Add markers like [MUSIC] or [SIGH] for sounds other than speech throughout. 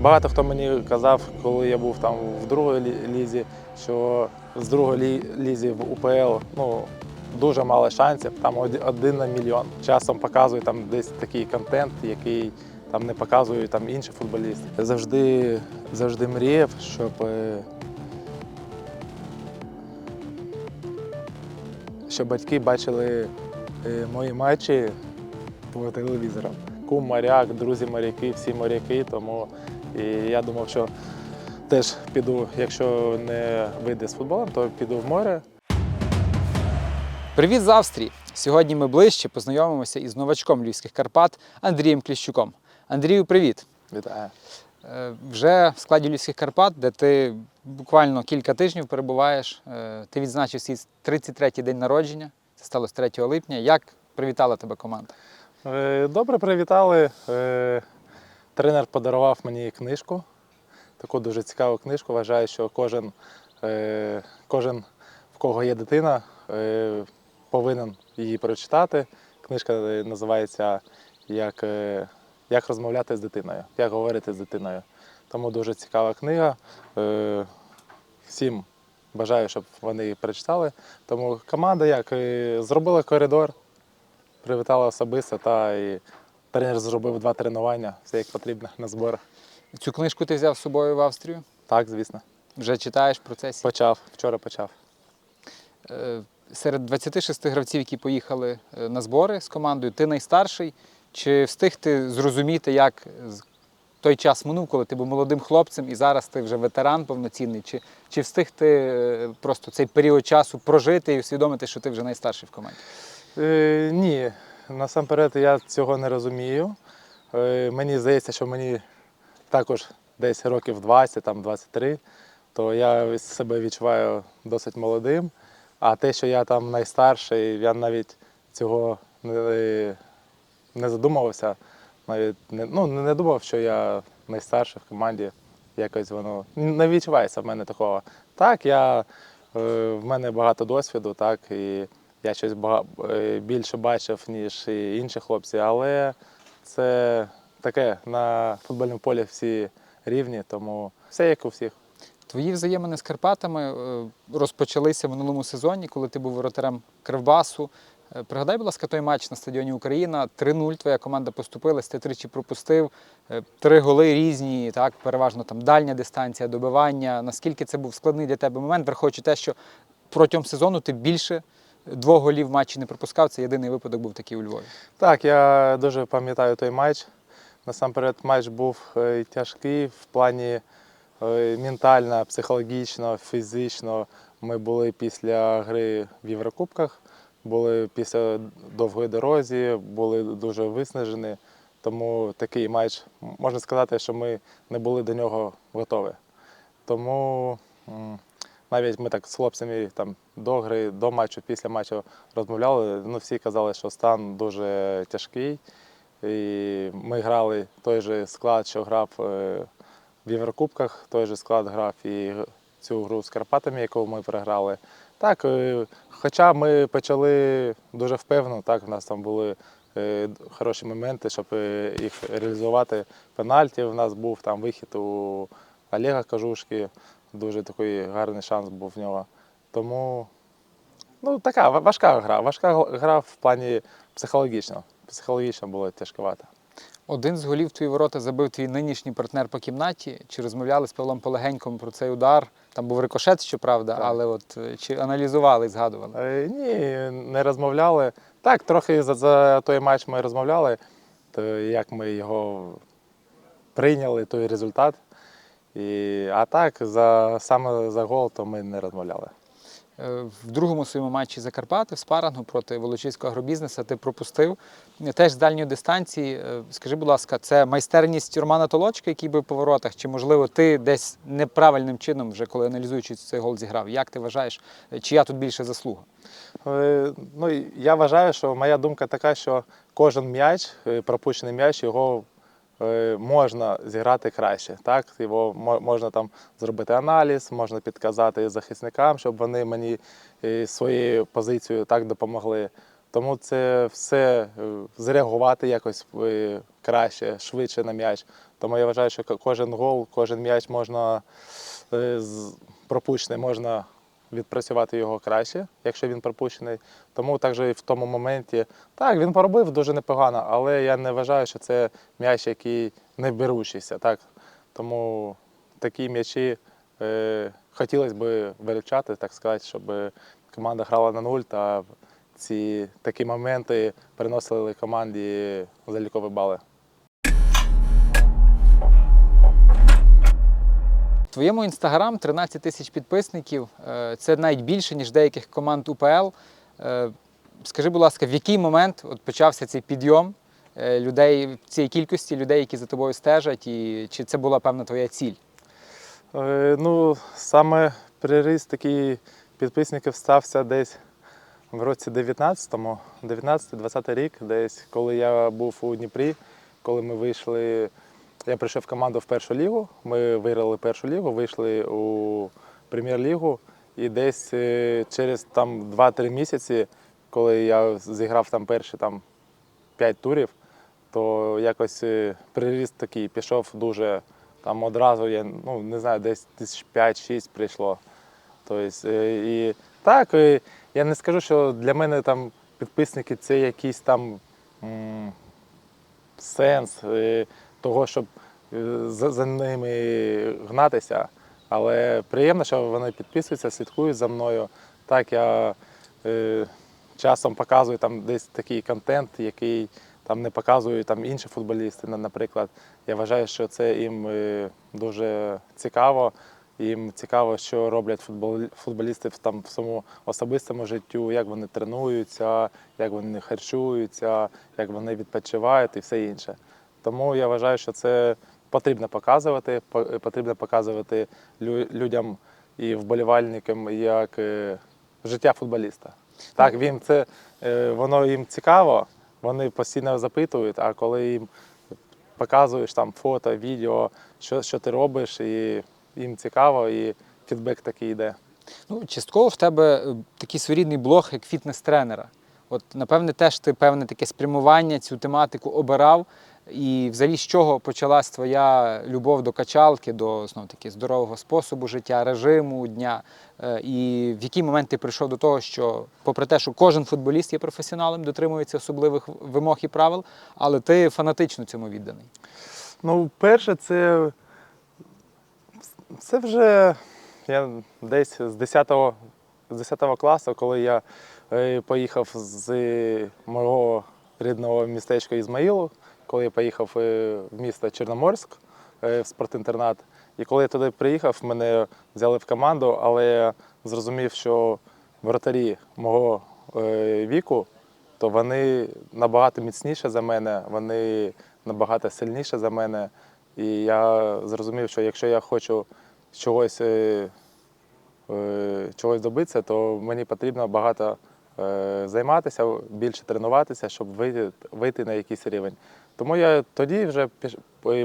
Багато хто мені казав, коли я був там в другій лізі, що з другої лізі в УПЛ ну, дуже мало шансів, там один на мільйон. Часом показують там десь такий контент, який там не показують там інші футболісти. Завжди, завжди мріяв, щоб, щоб батьки бачили е, мої матчі по телевізорам. Кум моряк, друзі моряки, всі моряки. Тому і я думав, що теж піду, якщо не вийде з футболом, то піду в море. Привіт з Австрії! Сьогодні ми ближче познайомимося із новачком Львівських Карпат Андрієм Кліщуком. Андрію, привіт! Вітаю. Е, Вже в складі Львівських Карпат, де ти буквально кілька тижнів перебуваєш. Е, Ти відзначив свій 33-й день народження. Це сталося 3 липня. Як привітала тебе команда? Е, Добре привітали. Тренер подарував мені книжку. Таку дуже цікаву книжку. Вважаю, що кожен, е, кожен в кого є дитина, е, повинен її прочитати. Книжка е, називається Як, як розмовляти з дитиною, як говорити з дитиною. Тому дуже цікава книга. Всім бажаю, щоб вони її прочитали. Тому команда як зробила коридор, привітала особисто та і тренер зробив два тренування, все як потрібно на зборах. Цю книжку ти взяв з собою в Австрію? Так, звісно. Вже читаєш в процесі? Почав, вчора почав. Е, Серед 26 гравців, які поїхали е, на збори з командою, ти найстарший. Чи встиг ти зрозуміти, як з- той час минув, коли ти був молодим хлопцем, і зараз ти вже ветеран повноцінний? Чи, чи встиг ти е, просто цей період часу прожити і усвідомити, що ти вже найстарший в команді? Е, ні, насамперед я цього не розумію. Е, мені здається, що мені також десь років 20, там 23, то я себе відчуваю досить молодим. А те, що я там найстарший, я навіть цього не, не задумувався. Навіть не, ну, не думав, що я найстарший в команді. Якось воно не відчувається в мене такого. Так, я, е, в мене багато досвіду, так, і я щось е, більше бачив, ніж інші хлопці, але це таке на футбольному полі всі рівні, тому все як у всіх. Твої взаємини з Карпатами е, розпочалися в минулому сезоні, коли ти був воротарем Кривбасу. Е, Пригадай, будь ласка, той матч на стадіоні Україна. 3-0 твоя команда поступилась, ти тричі пропустив. Три голи різні, так, переважно там дальня дистанція, добивання. Наскільки це був складний для тебе момент, враховуючи те, що протягом сезону ти більше двох голів матчі не пропускав. Це єдиний випадок був такий у Львові. Так, я дуже пам'ятаю той матч. Насамперед, матч був е, тяжкий в плані е, ментально, психологічно, фізично. Ми були після гри в Єврокубках, були після довгої дорозі, були дуже виснажені. Тому такий матч, можна сказати, що ми не були до нього готові. Тому навіть ми так з хлопцями там до гри, до матчу, після матчу розмовляли. Ну, всі казали, що стан дуже тяжкий. І ми грали той же склад, що грав е, в Єврокубках, той же склад грав і цю гру з Карпатами, яку ми програли. Так, е, хоча ми почали дуже впевнено, так, в нас там були е, хороші моменти, щоб їх реалізувати. Пенальті в нас був там вихід у Олега Кажушки, дуже такий гарний шанс був в нього. Тому ну, така важка гра. Важка гра в плані психологічно. Психологічно було тяжковато. Один з голів твої ворота забив твій нинішній партнер по кімнаті. Чи розмовляли з Павлом Полегеньком про цей удар? Там був рикошет, щоправда, Так. але от е, чи аналізували і згадували? Е, Ні, не розмовляли. Так, трохи за, за той матч ми розмовляли, то як ми його прийняли, той результат. І, а так, за, саме за гол, то ми не розмовляли. Е, В другому своєму матчі Закарпати в спарингу проти Волочиського агробізнесу ти пропустив теж з дальньої дистанції. Е, Скажи, будь ласка, це майстерність Романа Толочка, який був по воротах, чи можливо ти десь неправильним чином, вже коли аналізуючи цей гол зіграв? Як ти вважаєш, чия тут більше заслуга? Е, Ну, я вважаю, що моя думка така, що кожен м'яч, пропущений м'яч, його можна зіграти краще. Так? Його можна там зробити аналіз, можна підказати захисникам, щоб вони мені е, своєю позицією так допомогли. Тому це все е, зреагувати якось е, краще, швидше на м'яч. Тому я вважаю, що кожен гол, кожен м'яч можна е, пропущений, можна відпрацювати його краще, якщо він пропущений. Тому також і в тому моменті, так, він поробив дуже непогано, але я не вважаю, що це м'яч, який не беручийся. Так? Тому такі м'ячі е, хотілося б вилучати, так сказати, щоб команда грала на нуль та ці такі моменти приносили команді залікові бали. В твоєму інстаграм 13 тисяч підписників. Е, Це навіть більше, ніж деяких команд УПЛ. Е, Скажи, будь ласка, в який момент от почався цей підйом е, людей, цієї кількості людей, які за тобою стежать, і чи це була певна твоя ціль? Ну, саме приріст такий підписників стався десь в році 19-му, 19-20 рік, десь коли я був у Дніпрі, коли ми вийшли. Я прийшов в команду в першу лігу. Ми виграли першу лігу, вийшли у прем'єр-лігу. І десь е, через там 2-3 місяці, коли я зіграв там перші там, 5 турів, то якось е, приріст такий пішов дуже там одразу, я ну, не знаю, десь тисяч 5-6 прийшло. Тобто, е, і так, е, я не скажу, що для мене там підписники це якийсь там м, сенс того, щоб е, за, за ними гнатися. Але приємно, що вони підписуються, слідкують за мною. Так, я е, часом показую там десь такий контент, який там не показують там інші футболісти, наприклад. Я вважаю, що це їм е, дуже цікаво. Їм цікаво, що роблять футбол- футболісти там в своєму особистому життю, як вони тренуються, як вони харчуються, як вони відпочивають і все інше. Тому я вважаю, що це потрібно показувати, потрібно показувати людям і вболівальникам як е, життя футболіста. Так, він це е, воно їм цікаво, вони постійно запитують, а коли їм показуєш там фото, відео, що, що ти робиш, і їм цікаво, і фідбек такий йде. Ну, частково в тебе е, такий своєрідний блог, як фітнес-тренера. От, напевне, теж ти певне таке спрямування, цю тематику обирав. І взагалі з чого почалась твоя любов до качалки, до знов таки здорового способу життя, режиму дня. Е, І в який момент ти прийшов до того, що, попри те, що кожен футболіст є професіоналом, дотримується особливих вимог і правил, але ти фанатично цьому відданий. Ну, перше, це, це вже я десь з 10, з 10 класу, коли я е, поїхав з мого рідного містечка Ізмаїлу, коли я поїхав е, в місто Чорноморськ е, в спортінтернат. І коли я туди приїхав, мене взяли в команду, але я зрозумів, що воротарі мого е, віку, то вони набагато міцніші за мене, вони набагато сильніші за мене. І я зрозумів, що якщо я хочу чогось, чогось добитися, то мені потрібно багато займатися, більше тренуватися, щоб вийти, вийти на якийсь рівень. Тому я тоді вже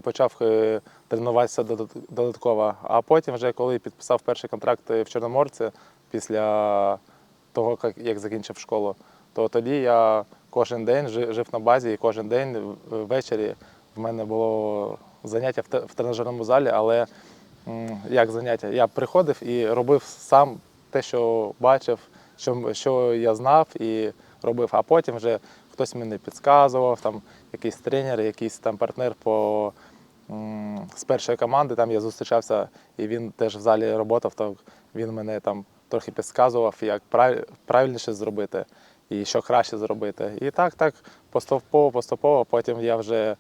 почав е, тренуватися додат- додатково. А потім, вже коли підписав перший контракт в Чорноморці після того, як закінчив школу, то тоді я кожен день жив на базі, і кожен день ввечері в мене було заняття в тренажерному залі, але як заняття? Я приходив і робив сам те, що бачив, що я знав і робив. А потім вже хтось мені підказував, там якийсь тренер, якийсь там партнер по з першої команди. Там я зустрічався, і він теж в залі працював, то він мене там трохи підказував, як правильніше зробити і що краще зробити. І так, так, поступово, поступово. Потім я вже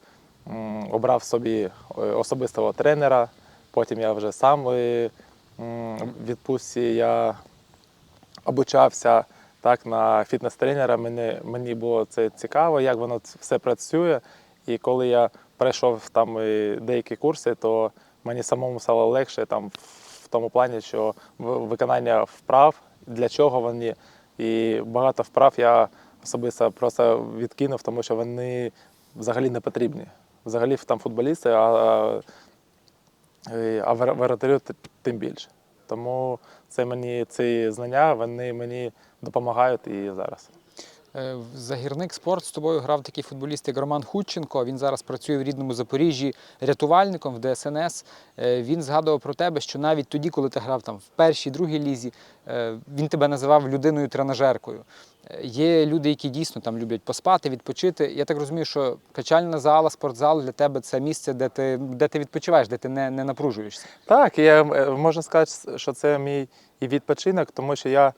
обрав собі е, особистого тренера. Потім я вже сам е, в відпустці я обучався так, на фітнес-тренера. Мені, мені було це цікаво, як воно все працює. І коли я пройшов там деякі курси, то мені самому стало легше там, в тому плані, що виконання вправ, для чого вони. І багато вправ я особисто просто відкинув, тому що вони взагалі не потрібні. Взагалі там футболісти, а, а, а вор- воротарю тим більше. Тому це мені ці знання вони мені допомагають і зараз. Е, Загірник спорт з тобою грав такий футболіст, як Роман Худченко. Він зараз працює в рідному Запоріжжі рятувальником в ДСНС. Е, Він згадував про тебе, що навіть тоді, коли ти грав там в першій, другій лізі, е, він тебе називав людиною-тренажеркою. Є люди, які дійсно там люблять поспати, відпочити. Я так розумію, що качальна зала, спортзал для тебе це місце, де ти, де ти відпочиваєш, де ти не, не напружуєшся. Так, я можна сказати, що це мій і відпочинок, тому що я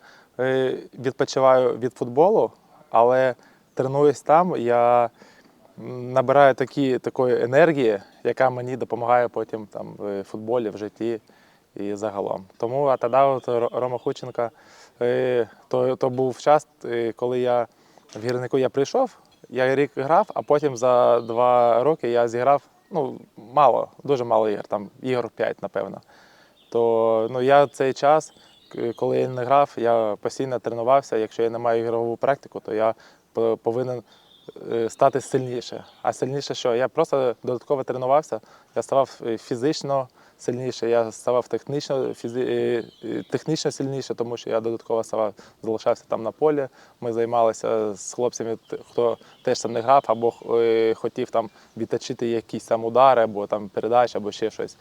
відпочиваю від футболу, але тренуюсь там, я набираю такі, такої енергії, яка мені допомагає потім там, в футболі, в житті і загалом. Тому а тоді от Рома Хученка, е, то, то був час, е, коли я в гірнику я прийшов, я рік грав, а потім за два роки я зіграв ну, мало, дуже мало ігор, там ігор 5, напевно. То ну, я цей час, коли я не грав, я постійно тренувався. Якщо я не маю ігрову практику, то я повинен е, стати сильніше. А сильніше що? Я просто додатково тренувався, я ставав е, фізично сильніше, я ставав технічно, фізи... е, е, технічно сильніше, тому що я додатково ставав, залишався там на полі. Ми займалися з хлопцями, хто теж там не грав, або е, хотів там відточити якісь там удари, або там передачі, або ще щось.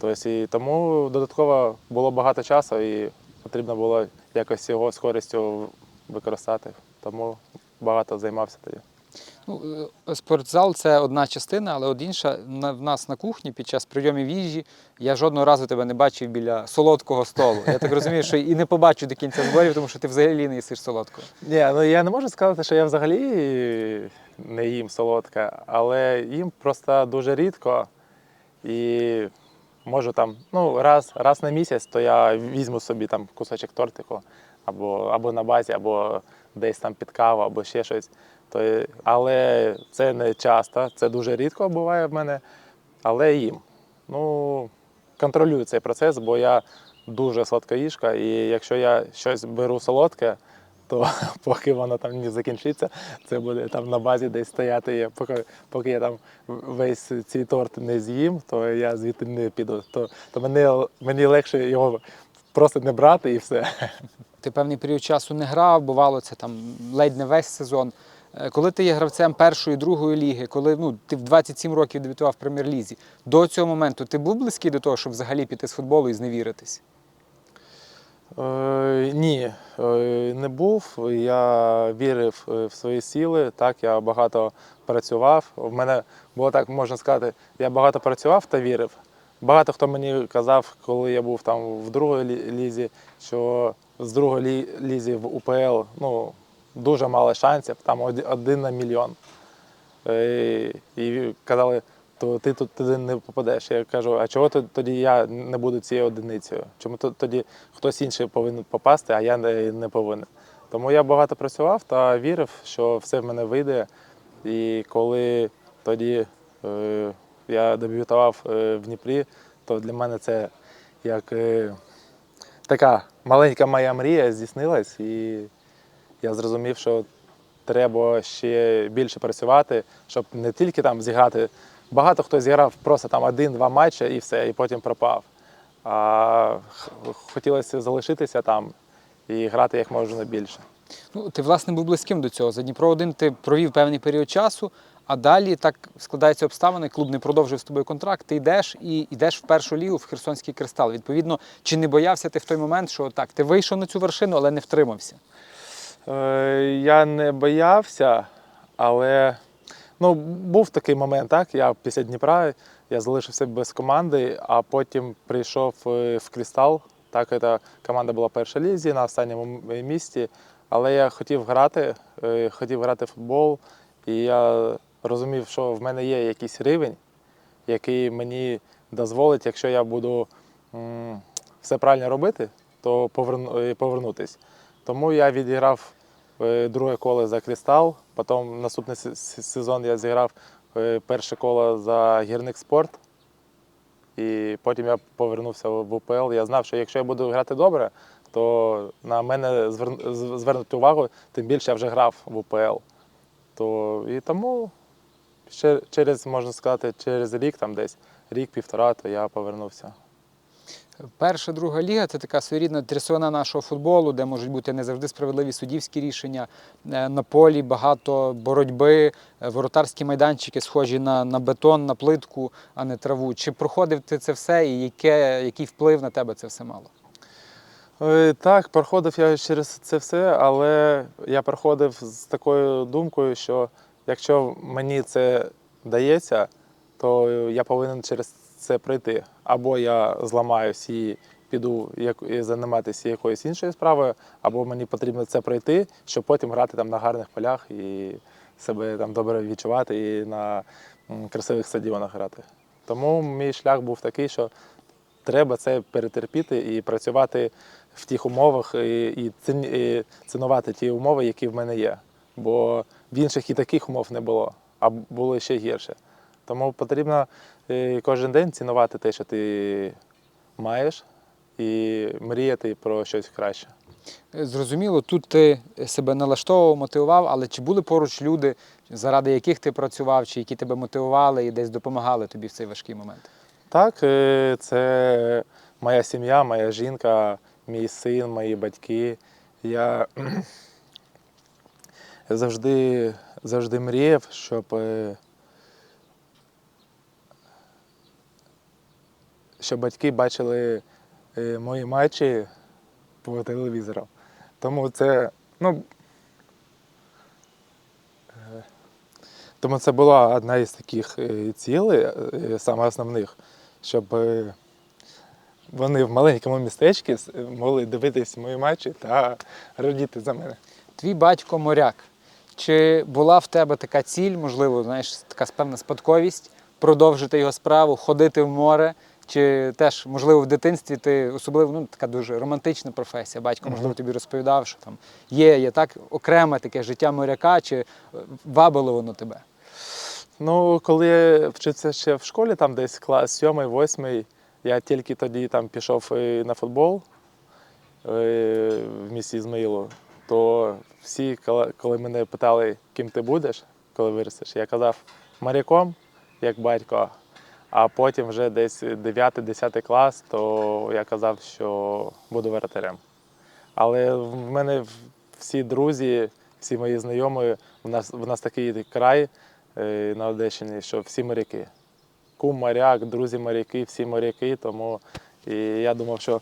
Тобто, і тому додатково було багато часу і потрібно було якось його з користю використати. Тому багато займався тоді. Ну, е, спортзал це одна частина, але от інша в нас на кухні під час прийомів їжі я жодного разу тебе не бачив біля солодкого столу. Я так розумію, що і не побачу до кінця зборів, тому що ти взагалі не їсиш солодкого. Ні, ну я не можу сказати, що я взагалі не їм солодке, але їм просто дуже рідко. І можу там, ну, раз, раз на місяць, то я візьму собі там кусочок тортику, або, або на базі, або десь там під каву, або ще щось. То, але це не часто, це дуже рідко буває в мене, але їм. Ну, контролюю цей процес, бо я дуже сладкоїжка, і якщо я щось беру солодке, то [LAUGHS] поки воно там не закінчиться, це буде там на базі десь стояти. Я, поки, поки я там весь цей торт не з'їм, то я звідти не піду. То, то мені, мені легше його просто не брати і все. [LAUGHS] Ти певний період часу не грав, бувало це там ледь не весь сезон. Е, Коли ти є гравцем першої, другої ліги, коли ну, ти в 27 років дебютував в прем'єр-лізі, до цього моменту ти був близький до того, щоб взагалі піти з футболу і зневіритись? Е, ні, е, не був. Я вірив е, в свої сили. Так, я багато працював. У мене було так, можна сказати, я багато працював та вірив. Багато хто мені казав, коли я був там в другій лізі, що з другої лізі в УПЛ ну, дуже мало шансів, там один на мільйон. Е, І казали, то ти туди не попадеш. Я кажу, а чого тоді я не буду цією одиницею? Чому тоді хтось інший повинен попасти, а я не, не повинен? Тому я багато працював та вірив, що все в мене вийде. І коли тоді е, я дебютував е, в Дніпрі, то для мене це як е, така маленька моя мрія здійснилась, і я зрозумів, що треба ще більше працювати, щоб не тільки там зіграти. Багато хто зіграв просто там один-два матчі і все, і потім пропав. А хотілося залишитися там і грати як можна більше. Ну, ти, власне, був близьким до цього. За Дніпро 1 ти провів певний період часу, а далі так складаються обставини, клуб не продовжив з тобою контракт, ти йдеш і йдеш в першу лігу в Херсонський кристал. Відповідно, чи не боявся ти в той момент, що так, ти вийшов на цю вершину, але не втримався? Е, Я не боявся, але ну, був такий момент, так? Я після Дніпра я залишився без команди, а потім прийшов е, в Крістал. Так, це команда була перша лізі на останньому місці. Але я хотів грати, е, хотів грати в футбол, і я розумів, що в мене є якийсь рівень, який мені дозволить, якщо я буду все правильно робити, то поверну, е, повернутись. Тому я відіграв е, друге коло за Крістал. Потім наступний се- се- сезон я зіграв е, перше коло за гірник спорт. І потім я повернувся в УПЛ. Я знав, що якщо я буду грати добре, то на мене звер- звернуть увагу, тим більше я вже грав в УПЛ. То, і тому ще через, можна сказати, через рік, там десь рік-півтора, то я повернувся. Перша, друга ліга це така своєрідна трясовина нашого футболу, де можуть бути не завжди справедливі суддівські рішення. Е, На полі багато боротьби, е, воротарські майданчики схожі на, на бетон, на плитку, а не траву. Чи проходив ти це все і яке, який вплив на тебе це все мало? Е, Так, проходив я через це все, але я проходив з такою думкою, що якщо мені це дається, то я повинен через це пройти. Або я зламаюсь і піду і займатися якоюсь іншою справою, або мені потрібно це пройти, щоб потім грати там на гарних полях і себе там добре відчувати і на красивих стадіонах грати. Тому мій шлях був такий, що треба це перетерпіти і працювати в тих умовах і, і цінувати ті умови, які в мене є. Бо в інших і таких умов не було, а було ще гірше. Тому потрібно е, кожен день цінувати те, що ти маєш, і мріяти про щось краще. Е, Зрозуміло, тут ти себе налаштовував, мотивував, але чи були поруч люди, заради яких ти працював, чи які тебе мотивували і десь допомагали тобі в цей важкий момент? Так, е, це моя сім'я, моя жінка, мій син, мої батьки. Я [CLEARS THROAT] завжди, завжди мріяв, щоб, щоб батьки бачили е, мої матчі по телевізору. Тому це, ну, е, тому це була одна із таких е, цілей, саме основних, щоб вони в маленькому містечку могли дивитись мої матчі та радіти за мене. Твій батько моряк. Чи була в тебе така ціль, можливо, знаєш, така певна спадковість, продовжити його справу, ходити в море? Чи теж, можливо, в дитинстві ти особливо ну, така дуже романтична професія. Батько, можливо, тобі розповідав, що там є, є так окреме таке життя моряка, чи е, вабило воно тебе? Ну, коли я вчився ще в школі, там десь клас сьомий, восьмий, я тільки тоді там пішов е, на футбол е, в місті Ізмаїлу, то всі, коли мене питали, ким ти будеш, коли виростеш, я казав моряком, як батько. А потім вже десь 9-10 клас, то я казав, що буду воротарем. Але в мене всі друзі, всі мої знайомі, в нас, в нас такий край е, на Одещині, що всі моряки. Кум моряк, друзі моряки, всі моряки. Тому і я думав, що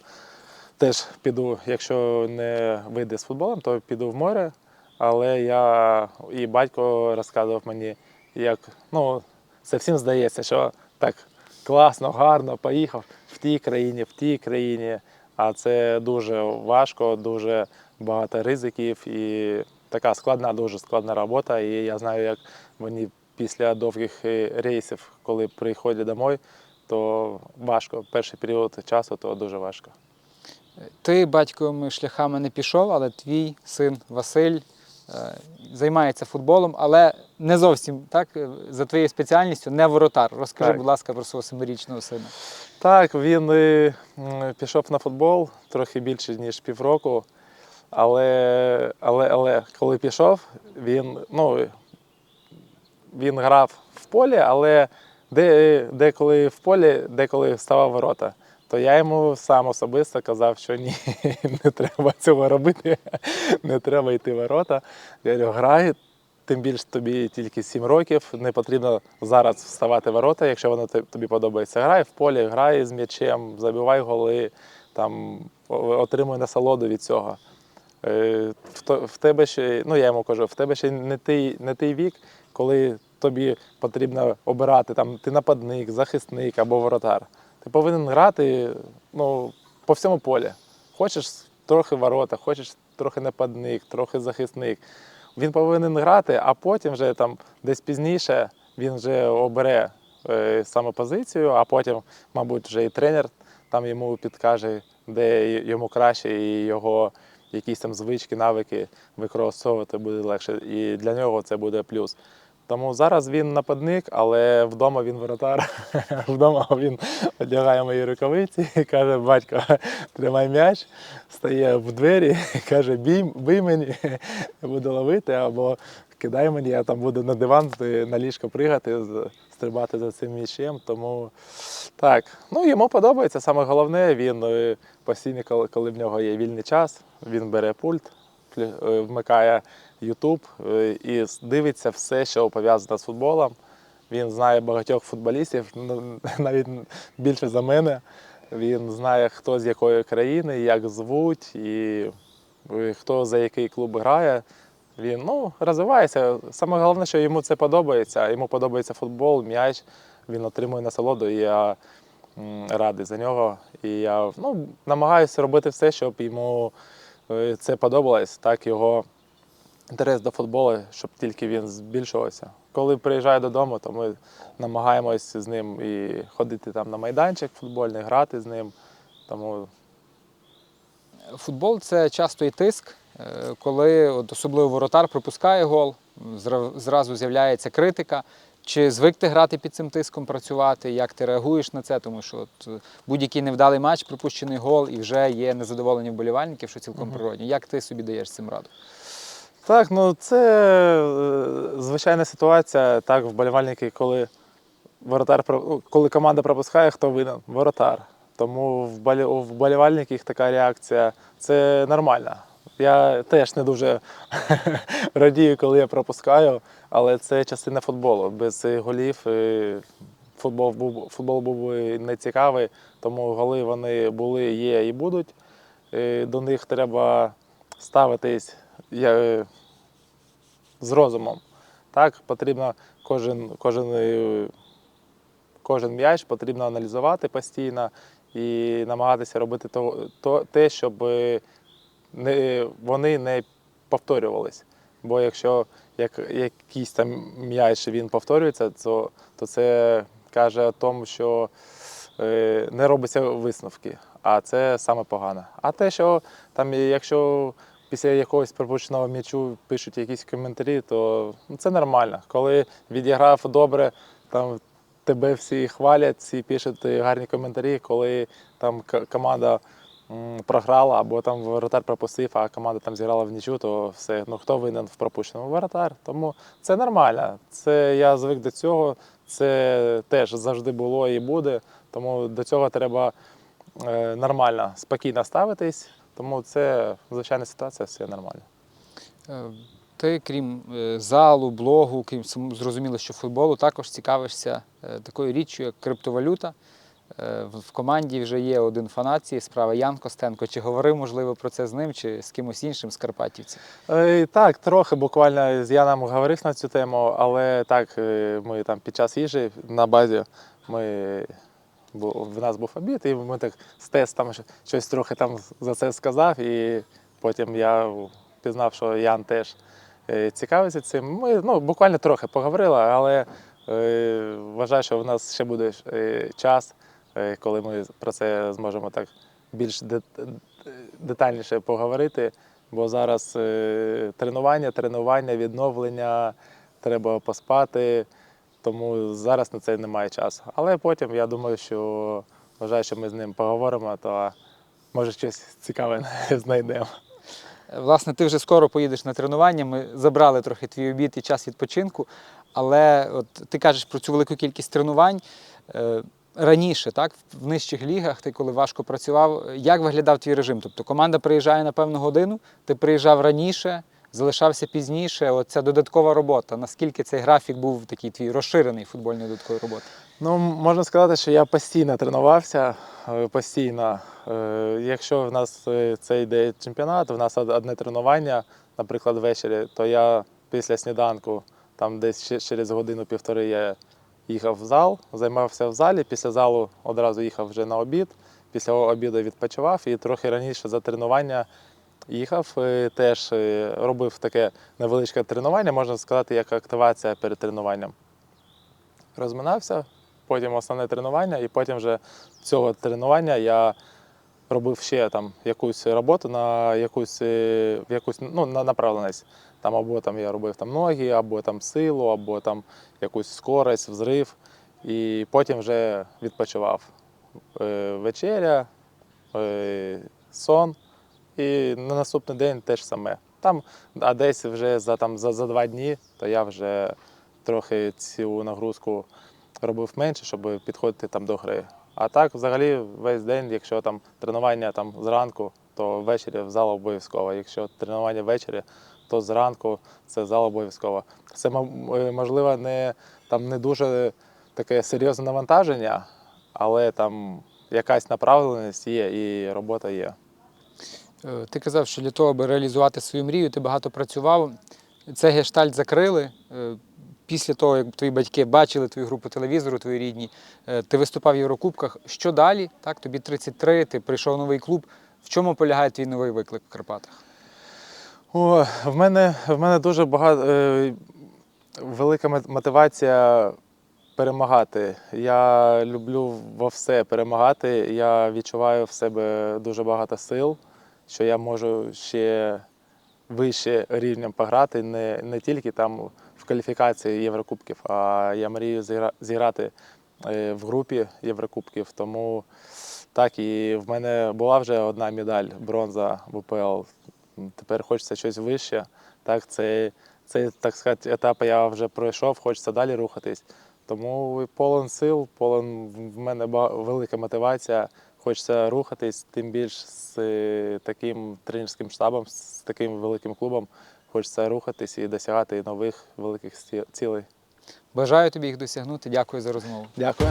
теж піду, якщо не вийде з футболом, то піду в море. Але я і батько розказував мені, як ну, це всім здається, що так класно, гарно, поїхав в тій країні, в тій країні. А це дуже важко, дуже багато ризиків і така складна, дуже складна робота. І я знаю, як вони після довгих е, рейсів, коли приходять домой, то важко. Перший період часу то дуже важко. Ти батьковими шляхами не пішов, але твій син Василь займається футболом, але не зовсім так, е, за твоєю спеціальністю, не воротар. Розкажи, Так. будь ласка, про свого семирічного сина. Так, він е, пішов на футбол трохи більше, ніж півроку. Але, але, але коли пішов, він, ну, він грав в полі, але де, деколи в полі, деколи вставав в ворота. То я йому сам особисто казав, що ні, [LAUGHS] не треба цього робити, не треба йти ворота. Я говорю, грай, тим більше тобі тільки 7 років, не потрібно зараз вставати ворота, якщо воно тобі подобається. Грай в полі, грай з м'ячем, забивай голи, там, отримуй насолоду від цього. Е, В, в тебе ще, ну я йому кажу, в тебе ще не той, не той вік, коли тобі потрібно обирати там, ти нападник, захисник або воротар. Ти повинен грати ну, по всьому полі. Хочеш трохи ворота, хочеш трохи нападник, трохи захисник. Він повинен грати, а потім вже там десь пізніше він вже обере е, саме позицію, а потім, мабуть, вже і тренер там йому підкаже, де йому краще, і його якісь там звички, навики використовувати буде легше. І для нього це буде плюс. Тому зараз він нападник, але вдома він воротар. [LAUGHS] Вдома він одягає мої рукавиці і [LAUGHS] каже: батько, тримай м'яч, стає в двері, [LAUGHS] каже, бій, бий мені, буду ловити, або кидай мені, я там буду на диван, на ліжко пригати, стрибати за цим м'ячем. Тому так, ну йому подобається. Саме головне, він е, постійно, коли, коли в нього є вільний час, він бере пульт, е, вмикає YouTube е, і дивиться все, що пов'язане з футболом. Він знає багатьох футболістів, навіть більше за мене. Він знає, хто з якої країни, як звуть і е, хто за який клуб грає. Він ну, розвивається. Саме головне, що йому це подобається. Йому подобається футбол, м'яч. Він отримує насолоду, і я радий за нього. І я ну, намагаюся робити все, щоб йому е, це подобалось, так його інтерес до футболу, щоб тільки він збільшувався. Коли приїжджає додому, то ми намагаємось з ним і ходити там на майданчик футбольний, грати з ним. Тому Футбол це часто і тиск, е, коли от особливо воротар пропускає гол, зразу з'являється критика. Чи звик ти грати під цим тиском, працювати? Як ти реагуєш на це? Тому що е, будь-який невдалий матч, пропущений гол, і вже є незадоволення вболівальників, що цілком природньо. Як ти собі даєш цим раду? Так, ну це е, звичайна ситуація. Так, вболівальники, коли воротар ну, коли команда пропускає, хто винен? Воротар. Тому у вболівальників така реакція це нормально. Я теж не дуже [LAUGHS] радію, коли я пропускаю, але це частина футболу. Без голів е, футбол був, футбол був би не цікавий, тому голи вони були, є і будуть. Е, До них треба ставитись я- з розумом. Так, потрібно кожен, кожен, е, кожен м'яч потрібно аналізувати постійно і намагатися робити то, то, те, щоб е, не, вони не повторювались. Бо якщо як, якийсь там м'яч він повторюється, то, то це каже о тому, що е, не робиться висновки, а це саме погано. А те, що там, якщо після якогось пропущеного м'ячу пишуть якісь коментарі, то ну, це нормально. Коли відіграв добре, там тебе всі хвалять, всі пишуть гарні коментарі, коли там команда програла або там воротар пропустив, а команда там зіграла в нічу, то все. Ну хто винен в пропущеному воротар? Тому це нормально. Це я звик до цього. Це теж завжди було і буде. Тому до цього треба е, нормально, спокійно ставитись. Тому це звичайна ситуація, все нормально. Е, Ти, крім е, залу, блогу, крім зрозуміло, що футболу, також цікавишся е, такою річчю, як криптовалюта. В команді вже є один фанат цієї справи Ян Костенко. Чи говорив, можливо, про це з ним, чи з кимось іншим з карпатівців? Так, трохи буквально з Яном говорив на цю тему, але так, ми там під час їжі на базі ми. Бу- В нас був обід, і ми так з тестом щось трохи там за це сказав, і потім я пізнав, що Ян теж е, цікавиться цим. Ми ну, буквально трохи поговорили, але е, вважаю, що в нас ще буде е, час, е, коли ми про це зможемо так більш детальніше поговорити. Бо зараз е, тренування, тренування, відновлення, треба поспати, тому зараз на це немає часу. Але потім я думаю, що вважаю, що ми з ним поговоримо, то може щось цікаве [LAUGHS] знайдемо. Е, Власне, ти вже скоро поїдеш на тренування. Ми забрали трохи твій обід і час відпочинку. Але от ти кажеш про цю велику кількість тренувань. Е, Раніше, так, в нижчих лігах, ти коли важко працював, як виглядав твій режим? Тобто команда приїжджає на певну годину, ти приїжджав раніше, залишався пізніше. От ця додаткова робота. Наскільки цей графік був такий твій розширений футбольної додаткової роботи? Ну, можна сказати, що я постійно тренувався. е, Постійно. Е, Якщо в нас е, це йде чемпіонат, в нас одне тренування, наприклад, ввечері, то я після сніданку, там десь через годину-півтори я їхав в зал, займався в залі. Після залу одразу їхав вже на обід. Після обіду відпочивав і трохи раніше за тренування їхав. е, Теж е, робив таке невеличке тренування, можна сказати, як активація перед тренуванням. Розминався, потім основне тренування, і потім вже цього тренування я робив ще там якусь роботу на якусь, е, якусь ну, на направленість. Там або там я робив там ноги, або там силу, або там якусь скорость, взрив. І потім вже відпочивав. Вечеря, сон. І на наступний день теж саме. там, а десь вже за, там, за, за два дні, то я вже трохи цю нагрузку робив менше, щоб підходити там до гри. А так, взагалі, весь день, якщо там тренування там зранку, то ввечері в зал обов'язково. Якщо тренування ввечері, то зранку це зал обов'язково. Це е, можливо не там не дуже таке серйозне навантаження, але там якась направленість є і робота є. Е, Ти казав, що для того, аби реалізувати свою мрію, ти багато працював. Цей гештальт закрили. Е, Після того, як твої батьки бачили твою групу телевізору, твої рідні, е, ти виступав в Єврокубках. Що далі? Так, тобі 33, ти прийшов в новий клуб. В чому полягає твій новий виклик в Карпатах? О, в мене, в мене дуже багато е, велика мотивація перемагати. Я люблю во все перемагати. Я відчуваю в себе дуже багато сил, що я можу ще вище рівнем пограти, не, не тільки там в кваліфікації Єврокубків, а я мрію зігра- зіграти е, в групі Єврокубків. Тому так, і в мене була вже одна медаль бронза в УПЛ. Тепер хочеться щось вище. Так, це, цей, так сказати, етап я вже пройшов, хочеться далі рухатись. Тому повен сил, повен в мене велика мотивація. Хочеться рухатись, тим більш з е, таким тренерським штабом, з таким великим клубом. Хочеться рухатись і досягати нових великих ці- цілей. Бажаю тобі їх досягнути. Дякую за розмову. Дякую.